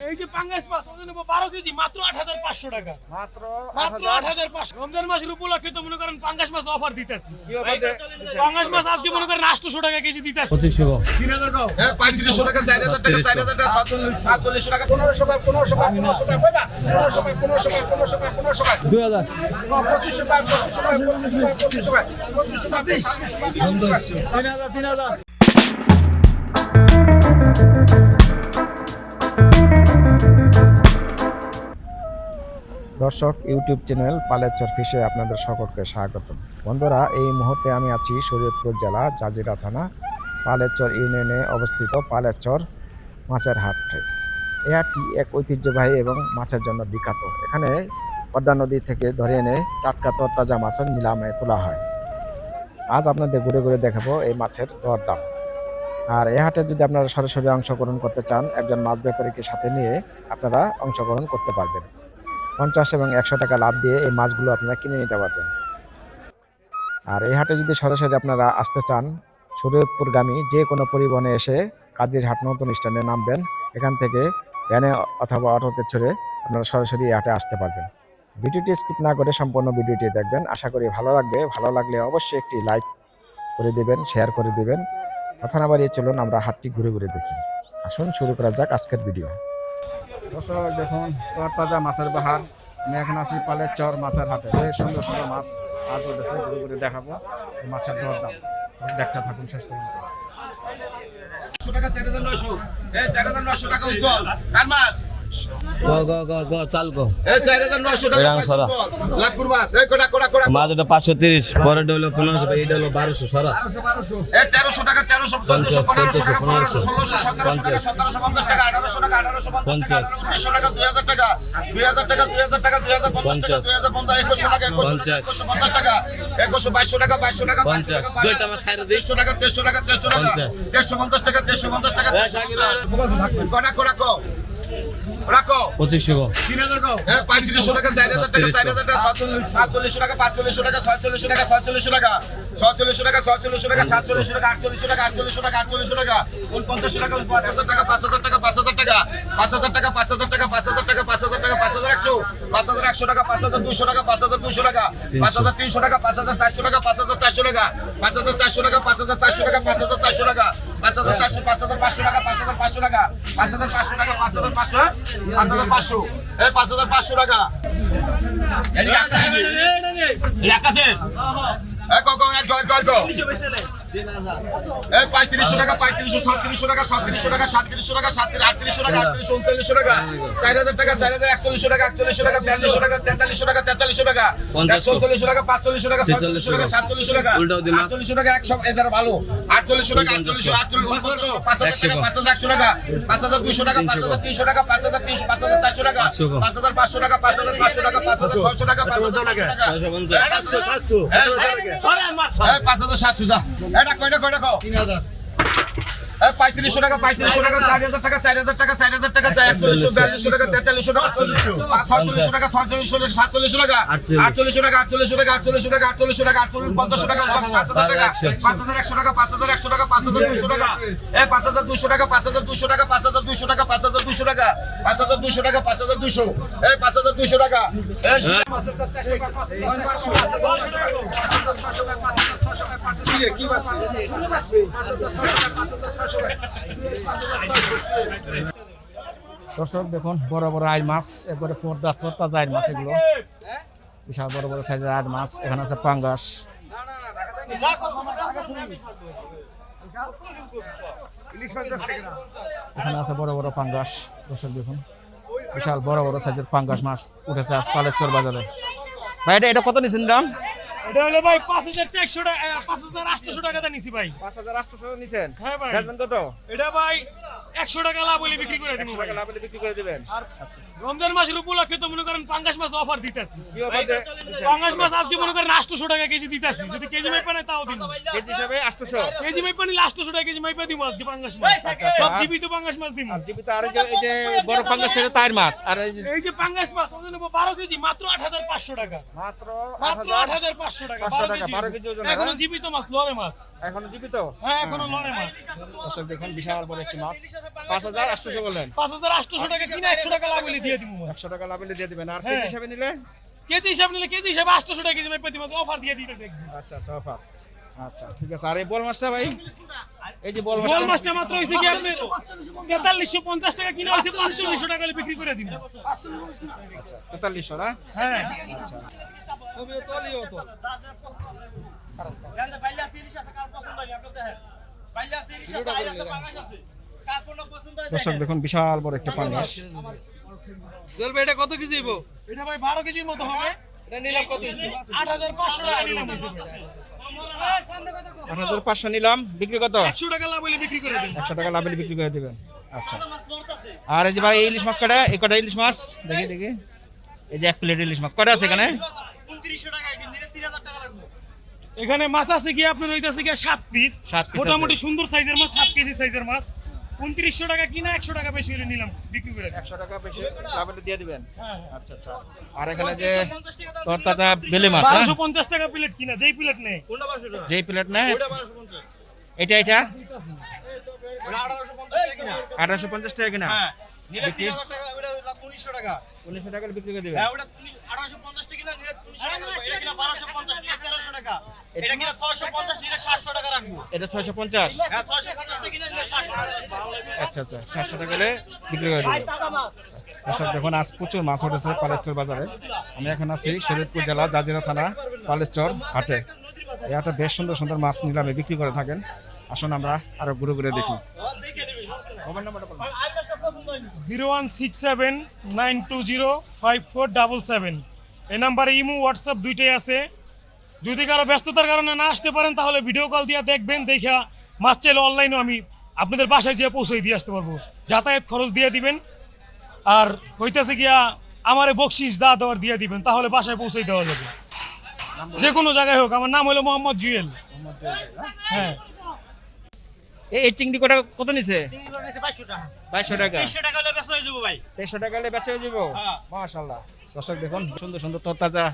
এই যে পাঙ্গাস মাছ ওজন নেব বারো কেজি মাত্র আট হাজার পাঁচশো টাকা মাত্র মাত্র আট হাজার পাঁচশো রমজান মাসের উপলক্ষে তো মনে করেন পাঙ্গাস মাছ অফার দিতেছি পাঙ্গাস মাছ আজকে মনে করেন আটশোশো টাকা কেজি দিতেছি হ্যাঁ, পঁয়ত্রিশশো টাকা চার হাজার টাকা চার হাজার টাকা সাতচল্লিশ সাতচল্লিশশো টাকা পনেরোশো টাকা পনেরোশো টাকা পনেরোশো টাকা পনেরোশো টাকা পনেরোশো টাকা পনেরোশো টাকা পনেরোশো টাকা দুই হাজার পঁচিশশো টাকা পঁচিশশো টাকা পঁচিশশো টাকা পঁচিশশো টাকা ছাব্বিশ তিন হাজার তিন হাজার দর্শক, ইউটিউব চ্যানেল পালেচর ফিশে আপনাদের সকলকে স্বাগত বন্ধুরা, এই মুহূর্তে আমি আছি শরীয়তপুর জেলা, জাজিরা থানা পালেচর ইউনিয়নে অবস্থিত পালেচর মাছের হাটে এই হাটটি এক ঐতিহ্যবাহী এবং মাছের জন্য বিখ্যাত। এখানে পদ্মা নদী থেকে ধরে এনে টাটকা তরতাজা মাছের নিলামে তোলা হয়। আজ আপনাদের ঘুরে ঘুরে দেখাবো এই মাছের দর দাম আর এই হাটে যদি আপনারা সরাসরি অংশগ্রহণ করতে চান, একজন মাছ ব্যাপারীকে সাথে নিয়ে আপনারা অংশগ্রহণ করতে পারবেন। পঞ্চাশ এবং একশো টাকা লাভ দিয়ে এই মাছগুলো আপনারা কিনে নিতে পারবেন। আর এই হাটে যদি সরাসরি আপনারা আসতে চান, শরীয়তপুরগামী যে কোনো পরিবহনে এসে কাজীর হাট নতুন স্ট্যান্ডে নামবেন। এখান থেকে ভ্যানে অথবা অটোতে চড়ে আপনারা সরাসরি এই হাটে আসতে পারবেন। ভিডিওটি স্কিপ না করে সম্পূর্ণ ভিডিওটি দেখবেন। আশা করি ভালো লাগবে। ভালো লাগলে অবশ্যই একটি লাইক করে দিবেন, শেয়ার করে দিবেন। কথা না বাড়িয়ে চলুন আমরা হাটটি ঘুরে ঘুরে দেখি। আসুন শুরু করা যাক আজকের ভিডিও দর্শক দেখুন তাজা মাছের বাহার। আমি এখন আছি পালের চর মাছের হাটে। বেশ সুন্দর সুন্দর মাছ আজ উঠেছে ঘুরে ঘুরে দেখাবো। মাছের দর দাম দেখতে থাকুন শেষ পর্যন্ত। টাকা চার হাজার নয়শো। চার হাজার নয়শো টাকা উজ্জ্বল। কার মাছ? ওটা পাঁচশো তিরিশ পরে হলো পনেরোশো এটা হলো বারোশো সরা। তেরোশো টাকা তেরোশো চোদ্দশো পনেরোশো টাকা পনেরোশো ষোলোশো সতেরোশো টাকা সতেরোশো পঞ্চাশ টাকা আঠারোশো টাকা আঠারোশো পঞ্চাশ টাকা উনিশশো টাকা দুই হাজার টাকা দুই হাজার টাকা দুই হাজার টাকা দুই হাজার পঞ্চাশ টাকা দুই হাজার পঞ্চাশ একুশশো টাকা একুশশো পঞ্চাশ। টাকা একুশশো বাইশশো টাকা বাইশশো টাকা পঞ্চাশ। তেইশশো টাকা তেইশশো টাকা তেইশশো টাকা পঞ্চাশ। পঞ্চাশ টাকা দেড়শো পঞ্চাশ টাকা শাকিল। কটা কটা কো রাখো হাজার টাকা চার হাজার টাকা টাকা সাতচল্লিশশো টাকা পাঁচচল্লিশশো টাকা ছয়চল্লিশশো টাকা ছয়চল্লিশশো টাকা ছয়চল্লিশশো টাকা ছয়চল্লিশশো টাকা সাতচল্লিশশো টাকা আটচল্লিশশো টাকা আটচল্লিশশো টাকা আটচল্লিশশো টাকা উনপঞ্চাশশো টাকা হাজার টাকা পাঁচ হাজার টাকা পাঁচ হাজার টাকা পাঁচ হাজার টাকা পাঁচ হাজার টাকা পাঁচ হাজার টাকা পাঁচ হাজার টাকা পাঁচ হাজার একশো পাঁচ হাজার একশো টাকা পাঁচ হাজার দুশো টাকা পাঁচ হাজার দুশো টাকা পাঁচ হাজার তিনশো টাকা পাঁচ হাজার চারশো টাকা পাঁচ হাজার চারশো টাকা পাঁচ হাজার চারশো টাকা পাঁচ হাজার চারশো টাকা পাঁচ হাজার চারশো টাকা পাঁচ হাজার চারশো পাঁচ হাজার পাঁচশো টাকা পাঁচ হাজার পাঁচশো টাকা পাঁচ হাজার পাঁচশো টাকা পাঁচ হাজার পাঁচশো পাঁচ হাজার পাঁচশো। এই পাঁচ হাজার পাঁচশো টাকা। আকাশে। আকাশে। এক এক এক এই পঁয়ত্রিশশো টাকা পঁয়ত্রিশশো ছত্রিশশো টাকা ছত্রিশশো টাকা সাতত্রিশশো টাকা সাতত্রিশ আটত্রিশশো টাকা আটত্রিশশো উনচল্লিশশো টাকা চার হাজার টাকা চার হাজার একচল্লিশশো টাকা একচল্লিশশো টাকা বিয়াল্লিশশো টাকা তেতাল্লিশশো টাকা তেতাল্লিশশো টাকা পঞ্চাশশো। চল্লিশশো টাকা পাঁচচল্লিশশো টাকা সাতচল্লিশশো টাকা সাতচল্লিশশো টাকা। আটচল্লিশশো টাকা একশো এদের ভালো আটচল্লিশশো টাকা আটচল্লিশশো আটচল্লিশ পাঁচ হাজার টাকা পাঁচ হাজার একশো টাকা পাঁচ হাজার দুইশো টাকা পাঁচ হাজার তিনশো টাকা পাঁচ হাজার তিনশো পাঁচ হাজার চারশো টাকা পাঁচ হাজার পাঁচশো টাকা পাঁচ হাজার পাঁচশো টাকা পাঁচ হাজার ছয়শো টাকা পাঁচ হাজার টাকা পাঁচ হাজার সাতশো যা কয়টা কয়টা কয়টা খাও তিন হাজার। পঁয়ত্রিশশো টাকা পঁয়ত্রিশশো টাকা চার হাজার টাকা চার হাজার টাকা চার হাজার টাকা চার একচল্লিশশো বিয়াল্লিশশো টাকা তেতাল্লিশশো টাকা ছয়চল্লিশশো টাকা ছয়চল্লিশশো টাকা সাতচল্লিশশো টাকা আটচল্লিশশো টাকা আটচল্লিশশো টাকা আটচল্লিশশো টাকা আটচল্লিশশো টাকা আটচল্লিশ পঞ্চাশশো টাকা পাঁচ হাজার টাকা পাঁচ হাজার একশো টাকা পাঁচ হাজার একশো টাকা পাঁচ হাজার দুশো টাকা এই পাঁচ হাজার দুশো টাকা পাঁচ হাজার দুশো টাকা পাঁচ হাজার দুশো টাকা পাঁচ হাজার দুশো টাকা পাঁচ হাজার দুশো টাকা পাঁচ হাজার দুশো এই পাঁচ হাজার দুশো টাকা কি দর্শক, দেখুন, বড় বড় আইল মাছ, একবারে পর্দা তাজা আইল মাছ এগুলো। বিশাল বড় বড় সাইজের আইল মাছ, এখানে আছে পাঙ্গাস। এখানে আছে বড় বড় পাঙ্গাস। দর্শক, দেখুন, বিশাল বড় বড় সাইজের পাঙ্গাস মাছ উঠেছে আজ পালেশ্বর বাজারে। ভাই, এটা এটা কত নিছেন দাম? এটা হলো ভাই পাঁচ হাজার চারশো টাকা পাঁচ হাজার আটশোশো টাকাতে নিছি ভাই। পাঁচ হাজার আটশো নিছেন? হ্যাঁ ভাই। কত? এটা ভাই একশো টাকা লাভ হলে বিক্রি করে দিব ভাই। লাভ হলে বিক্রি করে দিবেন। আর রমজান মাসের উপলক্ষে তো মনে করেন পাঙ্গাস মাছ অফার দিতেছি। পাঙ্গাস মাছ আজকে মনে করেন আটশোশো টাকা কেজি দিতেছি। যদি কেজি মাইপা নেয় তাও দিব। কেজি হিসাবে আটশোশো কেজি মাইপা নিলে আটশোশো টাকা কেজি মাইপা দিব আজকে পাঙ্গাস মাছ। সব জীবিত পাঙ্গাস মাছ দিব। জীবিত আর এই যে- এই যে বড় পাঙ্গাস সেটা তার মাছ। আর এই যে পাঙ্গাস মাছ ওজন বারো কেজি মাত্র আট হাজার পাঁচশো টাকা। মাত্র মাত্র আট হাজার পাঁচশো টাকা 500 টাকা, কেজি। 12 কেজি ওজন, এখনও? জীবিত মাছ লড়ে মাছ। এখনও জীবিত? হ্যাঁ এখনও লড়ে মাছ। দর্শক দেখুন বিশাল বড় একটি মাছ। পাঁচ হাজার আটশোশো বললেন। পাঁচ হাজার আটশোশো টাকা কিনে একশো টাকা লাভ দিয়ে দিব একশো টাকা লাভ দিয়ে দিবেন। আর হ্যাঁ। কেজি হিসাবে নিলে? কেজি হিসাবে নিলে কেজি হিসাবে আটশোশো টাকা কেজি মাইপা দিব অফার দিয়ে দিতেছে আচ্ছা আচ্ছা অফার আচ্ছা ঠিক আছে। আর এই বল মাছটা ভাই? এই যে বল গোল মাছটা। মাত্র হয়েছে কি আপনি তেতাল্লিশশো পঞ্চাশ টাকা কিনে হয়েছে পঞ্চল্লিশশো টাকা হলে বিক্রি করে দিব তেতাল্লিশশো না? হ্যাঁ। দর্শক দেখুন বিশাল বড় একটা পাঙ্গাস এটা কত কেজি হইব? এটা ভাই বারো কেজির মতো হবে। এটা নিলাম কত আট হাজার পাঁচশো টাকা নিলাম। হাজার পাঁচশো নিলাম। বিক্রি কত? একশো টাকা লাভ হলে বিক্রি করে দেবেন। একশো টাকা লাভ হলে বিক্রি করে দিবেন। আচ্ছা। আর এই যে ভাই ইলিশ মাছ কটা এই কটা ইলিশ মাছ? দেখি দেখি। এই যে এক প্লেট ইলিশ মাছ। কটা আছে এখানে? এখানে মাছ আছে কি? আপনার হইতাছে কি? সাত পিস মোটামুটি সুন্দর সাইজের মাছ সাত কেজি সাইজের মাছ। উনত্রিশশো টাকা কিনা একশো টাকা বেশি হলে নিলাম বিক্রি করে একশো টাকা বেশি লাভ দিয়ে দিবেন? হ্যাঁ আচ্ছা আচ্ছা। আর এখানে যে তরতাজা বেলে মাছ বারোশো পঞ্চাশ টাকা প্লেট কিনা যেই প্লেট নেই। যেই প্লেট নেয়? এটা এটা? আঠারোশো পঞ্চাশ টাকা কিনা? উনিশশো টাকা। হলে বিক্রি করে দিবেন এটা ছয়শো পঞ্চাশ আচ্ছা আচ্ছা দর্শক দেখুন, আজ প্রচুর মাছ উঠেছে পালেশ্বর বাজারে। আমি এখন আছি শরীরপুর জেলা জাজিরা থানা, পালেশ্বর হাটে। এই বেশ সুন্দর সুন্দর মাছ নিলামে বিক্রি করে থাকেন। আসুন আমরা আরও ঘুরে ঘুরে দেখি। Zero one six seven nine two zero five four double seven. এই নাম্বারে ইমো, হোয়াটসঅ্যাপ দুইটাই আছে। যদি কারও ব্যস্ততার কারণে না আসতে পারেন, তাহলে ভিডিও কল দিয়ে দেখবেন দেখা মাছ চাইলে অনলাইনেও আমি আপনাদের বাসায় যেয়ে পৌঁছে দিয়ে আসতে পারব। যাতায়াত খরচ দিয়ে দিবেন। আর হইতেছে গিয়া আমারে বকশিস দা দেওয়ার দিয়ে দিবেন তাহলে বাসায় পৌঁছে দেওয়া যাবে। যে কোনো জায়গায় হোক আমার নাম হলো মোহাম্মদ জুয়েল। হ্যাঁ। এই চিংড়ি কটা কত নিছে? বাইশশো টাকা। তেইশশো টাকা হলে বেচা হয়ে যাব মাশাল্লাহ দর্শক দেখুন সুন্দর সুন্দর তোর তাজা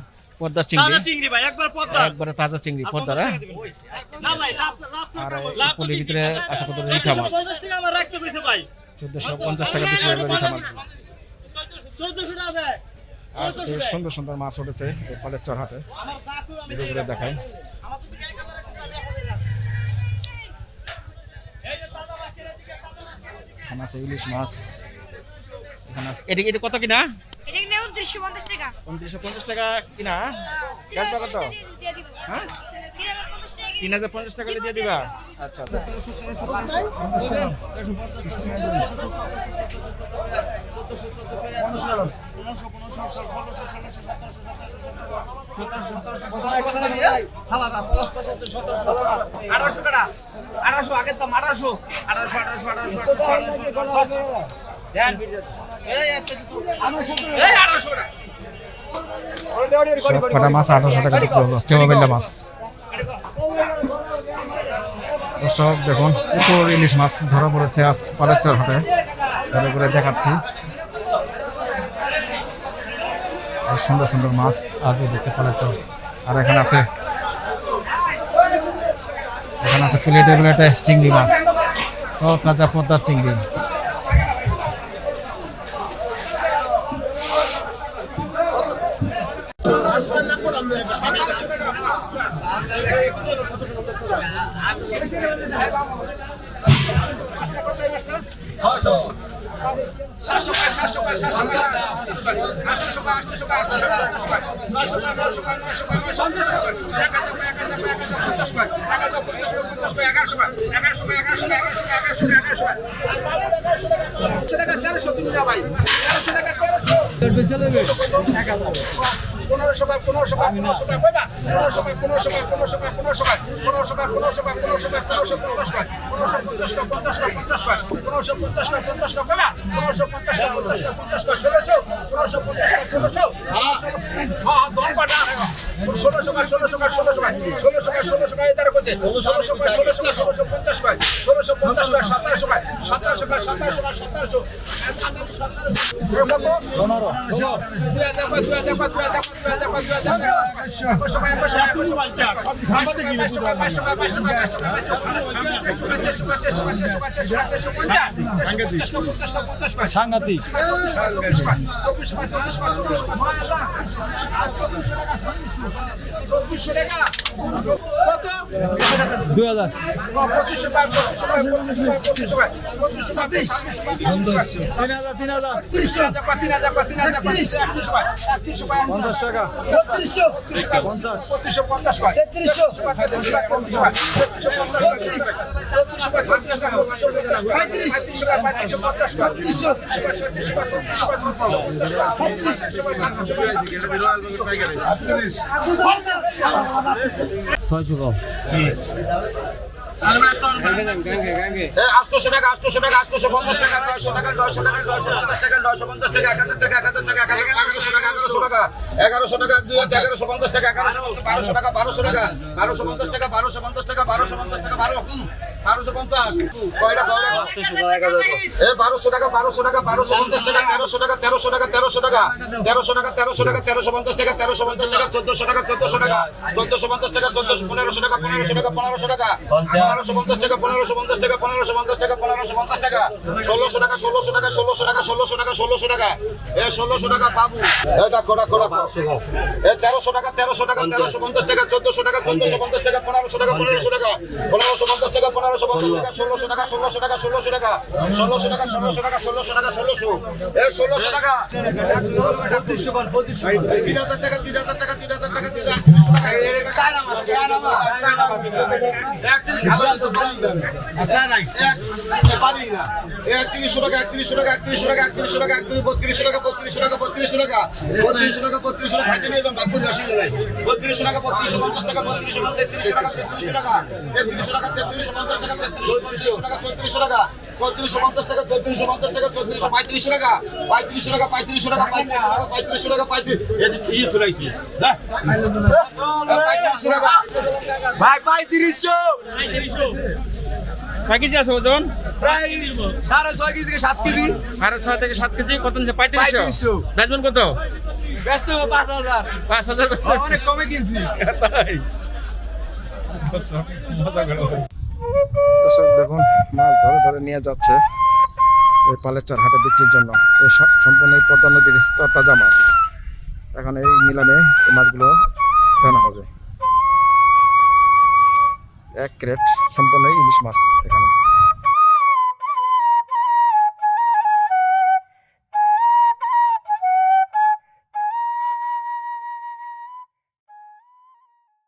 পদ্মা চিংড়ি। একবার তাজা চিংড়ি হ্যাঁ? লাভ আর পুলির ভিতরে আছে কত রিঠা মাছ চোদ্দশো পঞ্চাশ টাকা বিক্রি হলো রিঠা মাছ আর সুন্দর সুন্দর মাছ উঠেছে এই পালেশ্বর হাটে আমার চাকু আমি ঘুরে ঘুরে দেখাই আমার তো দিকে এক হাজার রাখতে হবে, এক হাজার রাখ। এই যে তাজা মাছের এদিকে, তাজা মাছের এদিকে। এখানে আছে ইলিশ মাছ। এখানে আছে এটা এটা কত কিনে? উনত্রিশশো পঞ্চাশ টাকা। উনত্রিশশো পঞ্চাশ টাকা কিনা? কত? দিয়ে দিব। হ্যাঁ? তিন হাজার পঞ্চাশ টাকা দিয়ে দিবা? আচ্ছা আচ্ছা। আঠারোশো টাকা। আঠারোশো আগের দাম আঠারোশো। আঠারোশো আঠারোশো আঠারোশো আঠারোশো টাকা। সব কটা মাছ আঠারোশো টাকা বিক্রি হলো। চেওয়াবেল্লা মাছ। দর্শক দেখুন প্রচুর ইলিশ মাছ ধরা পড়েছে আজ পালেশ্বর হাটে। দেখাচ্ছি। সুন্দর সুন্দর মাছ আজ উঠেছে পালেশ্বর আর এখানে আছে এখানে আছে প্লেটে প্লেটে চিংড়ি মাছ। ও কাঁচা পদ্মার চিংড়ি। টাকা পনেরোশো টাকা পনেরোশো টাকা কইবা পনেরোশো টাকা পনেরোশো টাকা পনেরোশো টাকা পনেরোশো টাকা পনেরোশো টাকা পনেরোশো টাকা পনেরোশো টাকা পনেরোশো পঞ্চাশ টাকা পনেরোশো পঞ্চাশ টাকা পঞ্চাশ টাকা পঞ্চাশ টাকা পনেরোশো পঞ্চাশ টাকা পঞ্চাশ টাকা কইবা পনেরোশো পঞ্চাশ টাকা পঞ্চাশ পঞ্চাশ কয় ষোলোশো পনেরোশো পঞ্চাশ কয় ষোলোশো হ্যাঁ হ্যাঁ দশ বার না ষোলোশো কয় ষোলোশো কয় ষোলোশো কয় ষোলোশো কয় ষোলোশো কয় তারা করছে ষোলোশো কয় ষোলোশো কয় ষোলোশো পঞ্চাশ কয় পঞ্চাশ কয় সতেরোশো কয় সতেরোশো কয় সতেরোশো কয় সতেরোশো কত দুই হাজার পাঁচ দুই হাজার পাঁচ দুই হাজার পাঁচ দুই হাজার পাঁচ দুই হাজার পাঁচ একশো কয় একশো কয় একশো কয় পাঁচশো কয় পাঁচশো কয় পাঁচশো কয় পাঁচশো কয় দেড়শো কয় দেড়শো কয় দেড়শো কয় দেড়শো কয় দেড়শো সাংঘাতিক। চব্বিশ কয় চব্বিশ কয় চব্বিশ কয় চব্বিশ কয় চব্বিশশো টাকা কত দুই হাজার পঁচিশশো টাকা পঁচিশশো টাকা পঁচিশশো টাকা পঁচিশশো টাকা পঁচিশশো টাকা তিন হাজার তিন হাজার তিন হাজার পাঁচ তিন হাজার পাঁচ তিন হাজার পাঁচ একত্রিশশো টাকা একত্রিশশো টাকা পঞ্চাশ টাকা বত্রিশশো পঞ্চাশ বত্রিশশো ছয়শো কম আটশোশো টাকা আটশোশো টাকা টাকা নয়শো টাকা নয়শো টাকা নয়শো পঞ্চাশ টাকা নয়শো পঞ্চাশ টাকা এক হাজার টাকা এক হাজার টাকা এগারোশো টাকা এগারোশো টাকা এগারোশো টাকা দুই হাজার এগারোশো পঞ্চাশ টাকা এগারোশো বারোশো টাকা বারোশো টাকা বারোশো পঞ্চাশ টাকা বারোশো পঞ্চাশ টাকা বারোশো পঞ্চাশ টাকা বারো বারোশো পঞ্চাশ কয়টা কয়টা এ বারোশো টাকা বারোশো টাকা বারোশো পঞ্চাশ টাকা তেরোশো টাকা তেরোশো টাকা তেরোশো টাকা তেরোশো টাকা তেরোশো টাকা তেরোশো পঞ্চাশ টাকা তেরোশো পঞ্চাশ টাকা চোদ্দশো টাকা চোদ্দশো টাকা চোদ্দশো পঞ্চাশ টাকা চোদ্দশো পনেরোশো টাকা পনেরোশো টাকা পনেরোশো টাকা পনেরোশো পঞ্চাশ টাকা পনেরোশো পঞ্চাশ টাকা পনেরোশো পঞ্চাশ টাকা পনেরোশো পঞ্চাশ টাকা ষোলোশো টাকা ষোলোশো টাকা ষোলোশো টাকা ষোলোশো টাকা ষোলোশো টাকা এ ষোলোশো টাকা বাবু এটা কোটা কোটা এ তেরোশো টাকা তেরোশো টাকা তেরোশো পঞ্চাশ টাকা চোদ্দশো টাকা চোদ্দশো পঞ্চাশ টাকা পনেরোশো টাকা পনেরোশো টাকা পনেরোশো পঞ্চাশ টাকা পঞ্চাশ টাকা ষোলোশো টাকা ষোলোশো টাকা ষোলোশো টাকা ষোলোশো টাকা ষোলোশো টাকা ষোলোশো টাকা ষোলোশো এ ষোলোশো টাকা তিন হাজার টাকা তিন হাজার টাকা তিন হাজার টাকা তিন একত্রিশশো টাকা একত্রিশশো টাকা একত্রিশশো টাকা একত্রিশশো টাকা একত্রিশ বত্রিশশো টাকা বত্রিশশো টাকা বত্রিশশো টাকা বত্রিশশো টাকা বত্রিশশো টাকা খাইতে নিয়ে যান করে আসি নাই বত্রিশশো টাকা বত্রিশশো পঞ্চাশ টাকা বত্রিশশো তেত্রিশশো টাকা তেত্রিশশো টাকা তেত্রিশশো টাকা তেত্রিশশো পঞ্চাশ টাকা তেত্রিশশো টাকা চৌত্রিশশো টাকা চৌত্রিশশো পঞ্চাশ টাকা চৌত্রিশশো পঞ্চাশ টাকা চৌত্রিশশো পঁয়ত্রিশশো টাকা পঁয়ত্রিশশো টাকা পঁয়ত্রিশশো টাকা পঁয়ত্রিশশো টাকা পঁয়ত্রিশশো টাকা পঁয়ত্রিশ ইয়ে তুলাইছি পঁয়ত্রিশশো টাকা ভাই পঁয়ত্রিশশো কয় কেজি আছে ওজন প্রায় সাড়ে ছয় কেজি থেকে সাত কেজি সাড়ে ছয় থেকে সাত কেজি কত নিচ্ছে পঁয়ত্রিশশো পঁয়ত্রিশশো বেচবেন কত ব্যস্ত পাঁচ হাজার পাঁচ হাজার অনেক কমে কিনছি দর্শক, দেখুন, মাছ ধরে ধরে নিয়ে যাচ্ছে এই পালেচার হাটে বিক্রির জন্য। এই সম্পূর্ণ এই পদ্মা নদীর তাজা মাছ। এখন এই নিলামে এই মাছগুলো রানা হবে। এক ক্রেট সম্পূর্ণ ইলিশ মাছ।